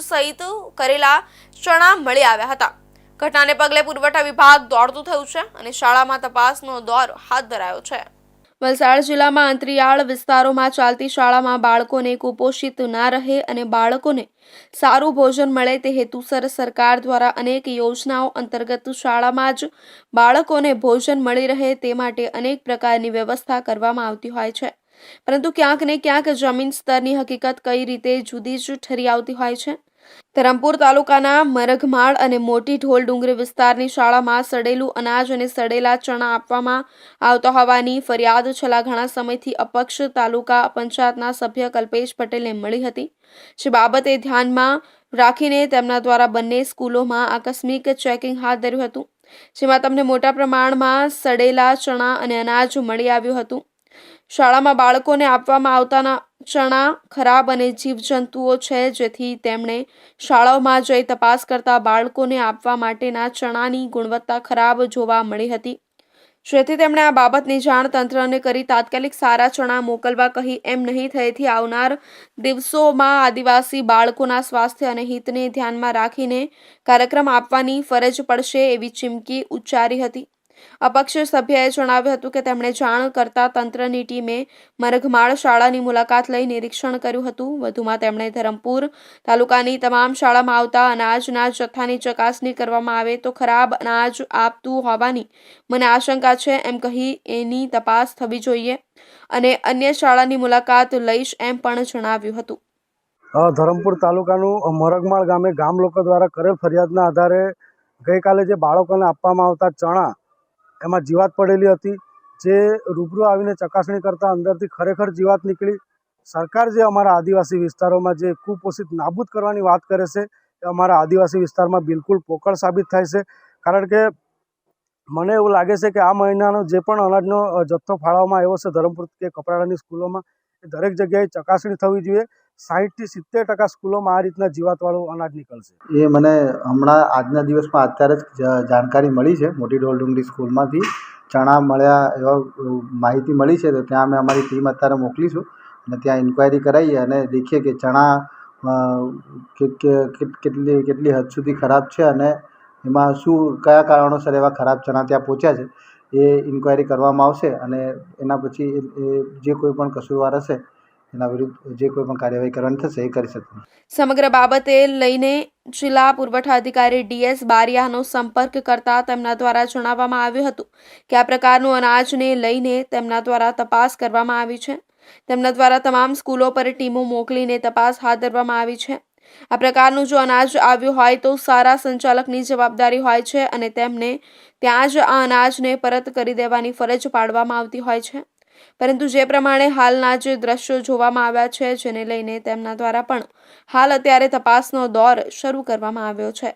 સહિત કરેલા ચણા મળી આવ્યા હતા. ઘટનાને પગલે પુરવઠા વિભાગ દોડતું થયું છે અને શાળામાં તપાસનો દોર હાથ ધરાયો છે. વલસાડ જિલ્લામાં અંતરિયાળ વિસ્તારોમાં ચાલતી શાળામાં બાળકોને કુપોષિત ના રહે અને બાળકોને સારું ભોજન મળે તે હેતુસર સરકાર દ્વારા અનેક યોજનાઓ અંતર્ગત શાળામાં જ બાળકોને ભોજન મળી રહે તે માટે અનેક પ્રકારની વ્યવસ્થા કરવામાં આવતી હોય છે. પરંતુ ક્યાંક ને ક્યાંક જમીન સ્તરની હકીકત કઈ રીતે જુદી જ ઠરી આવતી હોય છે? ધરમપુર તાલુકાના મરઘમાળ અને મોટી ઢોલ ડુંગરી વિસ્તારની શાળામાં સડેલું અનાજ અને સડેલા ચણા આપવામાં આવતા હોવાની ફરિયાદ છેલ્લા ઘણા સમયથી અપક્ષ તાલુકા પંચાયતના સભ્ય કલ્પેશ પટેલને મળી હતી. જે બાબતે ધ્યાનમાં રાખીને તેમના દ્વારા બંને સ્કૂલોમાં આકસ્મિક ચેકિંગ હાથ ધર્યું હતું, જેમાં તમને મોટા પ્રમાણમાં સડેલા ચણા અને અનાજ મળી આવ્યું હતું. શાળામાં બાળકોને આપવામાં આવતાના ચણા ખરાબ અને જીવજંતુઓ છે, જેથી તેમણે શાળાઓમાં જઈ તપાસ કરતા બાળકોને આપવા માટેના ચણાની ગુણવત્તા ખરાબ જોવા મળી હતી. જેથી તેમણે આ બાબતની જાણ તંત્રને કરી તાત્કાલિક સારા ચણા મોકલવા કહી એમ નહીં થયેથી આવનાર દિવસોમાં આદિવાસી બાળકોના સ્વાસ્થ્ય અને હિતને ધ્યાનમાં રાખીને કાર્યક્રમ આપવાની ફરજ પડશે એવી ચીમકી ઉચ્ચારી હતી. અપક્ષ સભ્યએ જણાવ્યું હતું કે તેમણે જાણ કરતા તંત્રની ટીમે મરઘમાળ શાળાની મુલાકાત લઈ નિરીક્ષણ કર્યું હતું. વધુમાં તેમણે ધરમપુર તાલુકાની તમામ શાળામાં આવતા અનાજના જથ્થાની ચકાસણી કરવામાં આવે તો ખરાબ અનાજ આપતું હોવાની મને આશંકા છે એમ કહી એની તપાસ થવી જોઈએ અને અન્ય શાળાની મુલાકાત લઈશ એમ પણ જણાવ્યું હતું. ધરમપુર તાલુકાનું મરગમાળ ગામે ગામ લોકો દ્વારા કરેલ ફરિયાદના આધારે ગઈકાલે જે બાળકોને આપવામાં આવતા ચણા એમાં જીવાત પડેલી હતી. જે રૂબરૂ આવીને ચકાસણી કરતાં અંદરથી ખરેખર જીવાત નીકળી. સરકાર જે અમારા આદિવાસી વિસ્તારોમાં જે કુપોષિત, નાબૂદ કરવાની વાત કરે છે, એ અમારા આદિવાસી વિસ્તારમાં બિલકુલ પોકળ સાબિત થાય છે. કારણ કે મને એવું લાગે છે કે આ મહિનાનો જે પણ અનાજનો જથ્થો ફાળવવામાં આવ્યો છે, ધરમપુર કે કપરાડાની સ્કૂલોમાં, એ દરેક જગ્યાએ ચકાસણી થવી જોઈએ. સાહીઠથી સિત્તેર ટકા સ્કૂલોમાં આ રીતના જીવાતવાળું અનાજ નીકળશે. એ મને હમણાં આજના દિવસમાં અત્યારે જ જાણકારી મળી છે, મોટી ઢોલ ડુંગરી સ્કૂલમાંથી. ચણા મળ્યા એવા માહિતી મળી છે, તો ત્યાં અમે અમારી ટીમ અત્યારે મોકલીશું અને ત્યાં ઇન્ક્વાયરી કરાવીએ અને દેખીએ કે ચણા કેટલી કેટલી હદ સુધી ખરાબ છે અને એમાં શું, કયા કારણોસર એવા ખરાબ ચણા ત્યાં પહોંચ્યા છે, એ ઇન્ક્વાયરી કરવામાં આવશે અને એના પછી એ જે કોઈ પણ કસૂરવાર હશે એના વિરુદ્ધ જે કોઈ પણ કાર્યવાહી કરવાની થશે એ કરી શકશે સમગ્ર બાબતે લઈને જિલ્લા પુરવઠા અધિકારી ડીએસ બારિયાનો સંપર્ક કરતા તેમના દ્વારા જણાવવામાં આવ્યું હતું કે આ પ્રકારનું અનાજને લઈને તેમના દ્વારા તપાસ કરવામાં આવી છે. તેમના દ્વારા તમામ સ્કૂલો પર ટીમો મોકલીને તપાસ હાથ ધરવામાં આવી છે. આ પ્રકારનું જો અનાજ આવ્યું હોય તો સારા સંચાલકની જવાબદારી હોય છે અને તેમને ત્યાં જ આ અનાજને પરત કરી દેવાની ફરજ પાડવામાં આવતી હોય છે. પરંતુ જે પ્રમાણે હાલના જે દ્રશ્યો જોવામાં આવ્યા છે, જેને લઈને તેમના દ્વારા પણ હાલ અત્યારે તપાસનો દોર શરૂ કરવામાં આવ્યો છે.